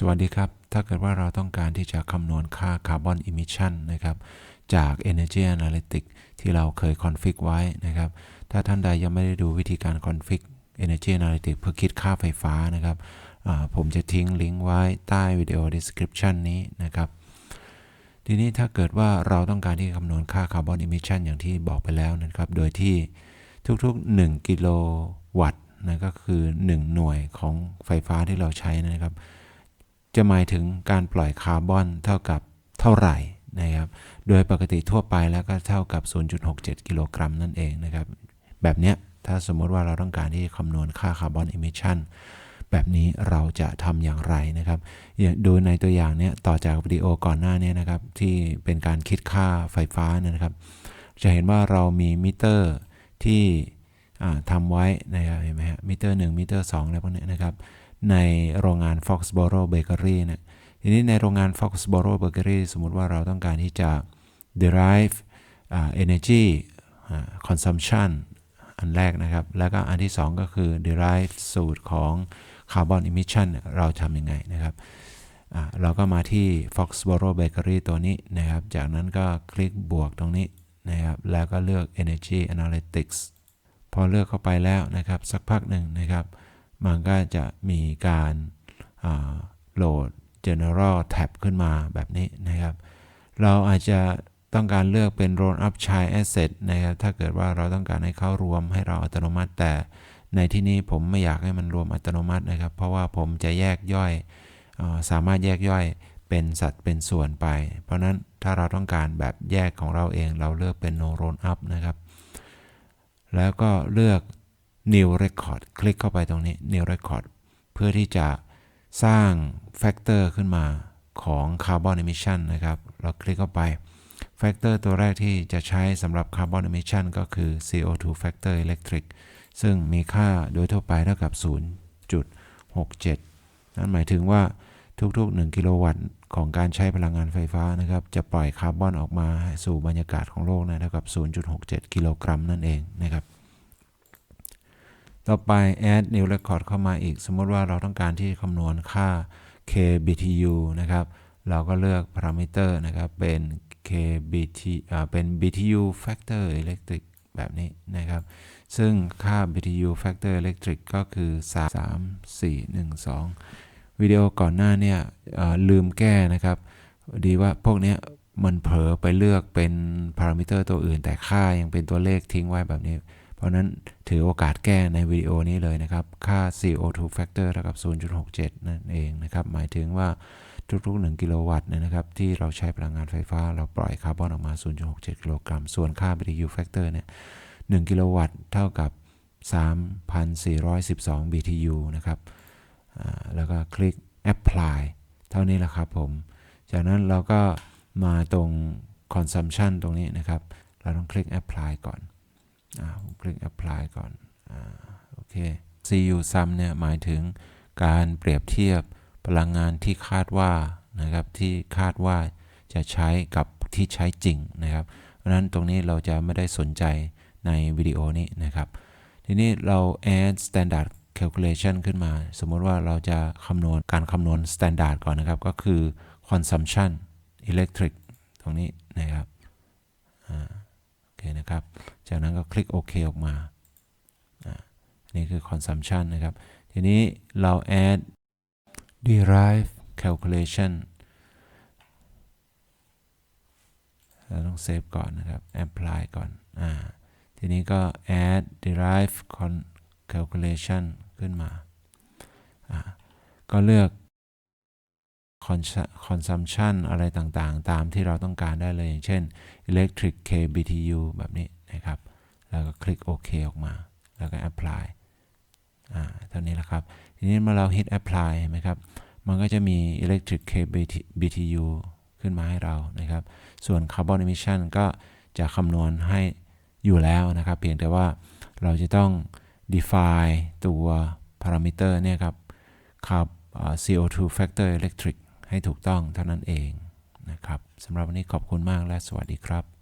สวัสดีครับ ถ้าเกิดว่าเราต้องการที่จะคำนวณค่าคาร์บอนอิมิชันนะครับจาก Energy Analytics ที่เราเคยคอนฟิกไว้นะครับ ถ้าท่านใดยังไม่ได้ดูวิธีการคอนฟิก Energy Analytics เพื่อคิดค่าไฟฟ้านะครับผมจะทิ้งลิงก์ไว้ใต้วิดีโอ description นี้นะครับทีนี้ถ้าเกิดว่าเราต้องการที่คำนวณค่าคาร์บอนอิมิชันอย่างที่บอกไปแล้วนะครับ โดยที่ทุกๆ 1 กิโลวัตต์นะก็คือ 1 หน่วยของไฟฟ้าที่เราใช้นะครับ จะหมายถึงการปล่อยคาร์บอนเท่ากับเท่าไหร่นะครับ โดยปกติทั่วไปแล้วก็เท่ากับ 0.67 กิโลกรัมนั่นเองนะครับ แบบเนี้ยถ้าสมมติว่าเราต้องการที่จะคำนวณค่าคาร์บอนอิมิชันแบบนี้เราจะทำอย่างไรนะครับดูในตัวอย่างเนี้ยต่อจากวิดีโอก่อนหน้านี้นะครับ ที่เป็นการคิดค่าไฟฟ้านะครับ จะเห็นว่าเรามีมิเตอร์ที่ทำไว้นะครับเห็นไหมฮะมิเตอร์ 1 มิเตอร์2อะไรพวกนี้นะครับ ในโรงงาน Foxboro Bakery เนี่ยทีนี้ในโรงงาน Foxboro Bakery สมมุติว่าเราต้องการที่จะ derive อ่า energy อ่า consumption อันแรกนะครับ แล้วก็อันที่ 2 ก็คือ derive สูตรของ carbon emission เราทำยังไงนะครับ เราก็มาที่ Foxboro Bakery ตัวนี้นะครับ จากนั้นก็คลิกบวกตรงนี้นะครับ แล้วก็เลือก energy analytics พอเลือกเข้าไปแล้วนะครับ สักพักหนึ่งนะครับ มันก็จะมีการาโหลด general tab ขึ้นมาแบบนี้นะครับ เราอาจจะต้องการเลือกเป็น roll up child asset นะครับ ถ้าเกิดว่าเราต้องการให้เข้ารวมให้เราอัตโนมัติ แต่ในที่นี้ผมไม่อยากให้มันรวมอัตโนมัตินะครับ เพราะว่าผมจะแยกย่อยอสามารถแยกย่อยเป็นสัดเป็นส่วนไป เพราะนั้นถ้าเราต้องการแบบแยกของเราเองเราเลือกเป็น no roll up นะครับ แล้วก็เลือก new record คลิกเข้าไปตรงนี้ new record เพื่อที่จะสร้าง factor ขึ้นมาของ carbon emission นะครับ เราคลิกเข้าไป factor ตัวแรกที่จะใช้สำหรับ carbon emission ก็คือ CO2 factor electric ซึ่งมีค่าโดยทั่วไปเท่ากับ 0.67 นั่นหมายถึงว่าทุกๆ 1 กิโลวัตต์ของการใช้พลังงานไฟฟ้านะครับ จะปล่อยคาร์บอนออกมาสู่บรรยากาศของโลกนะเท่ากับ 0.67 กิโลกรัมนั่นเองนะครับ ต่อไป add new record เข้ามาอีก สมมติว่าเราต้องการที่คำนวณค่า k BTU นะครับ เราก็เลือก parameter นะครับ เป็น k BT เป็น BTU factor electric แบบนี้นะครับ ซึ่งค่า BTU factor electric ก็คือ3 4 1 2 วิดีโอก่อนหน้าเนี่ยลืมแก้นะครับ ดีว่าพวกเนี้ยมันเผลอไปเลือกเป็นพารามิเตอร์ตัวอื่น แต่ค่ายังเป็นตัวเลขทิ้งไว้แบบนี้ เพราะนั้นถือโอกาสแก้ในวิดีโอนี้เลยนะครับ ค่า CO2 factor เท่ากับ 0.67 นั่นเองนะครับ หมายถึงว่าทุกๆ 1 กิโลวัตต์เนยนะครับ ที่เราใช้พลังงานไฟฟ้า เราปล่อยคาร์บอนออกมา 0.67 กิโลกรัม ส่วนค่า BTU factor เนี่ย 1 กิโลวัตต์เท่ากับ 3,412 BTU นะครับแล้วก็คลิก apply เท่านี้แหละครับผม จากนั้นเราก็มาตรง consumption ตรงนี้นะครับ เราต้องคลิก apply ก่อน ผมคลิก apply ก่อนอโอเค CU sum เนี่ยหมายถึงการเปรียบเทียบพลังงานที่คาดว่านะครับที่คาดว่าจะใช้กับที่ใช้จริงนะครับ เพราะนั้นตรงนี้เราจะไม่ได้สนใจในวิดีโอนี้นะครับ ทีนี้เรา add standard calculation ขึ้นมา สมมติว่าเราจะคำนวณการคำนวณ standard ก่อนนะครับ ก็คือ consumption electric ตรงนี้นะครับอ่าโอเคนะครับ จากนั้นก็คลิกโอเคออกมาอ่านี่คือ consumption นะครับ ทีนี้เรา add derive calculation เราต้องเซฟก่อนนะครับ apply ก่อนอ่าทีนี้ก็ add derive calculation ขึ้นมาอ่าก็เลือก cons- consumption อะไรต่างๆ ตามที่เราต้องการได้เลย อย่างเช่น electric k BTU แบบนี้ นะครับ แล้วก็คลิกโอเคออกมา แล้วก็ apply อ่าเท่านี้แหละครับ ทีนี้เมื่อเรา hit apply เห็นไหมครับ มันก็จะมี electric k BTU ขึ้นมาให้เรานะครับ ส่วน carbon emission ก็จะคำนวณให้อยู่แล้วนะครับ เพียงแต่ว่าเราจะต้อง define ตัว parameter เนี่ยครับครับ CO2 factor electric ให้ถูกต้องเท่านั้นเองนะครับสำหรับวันนี้ขอบคุณมากและสวัสดีครับ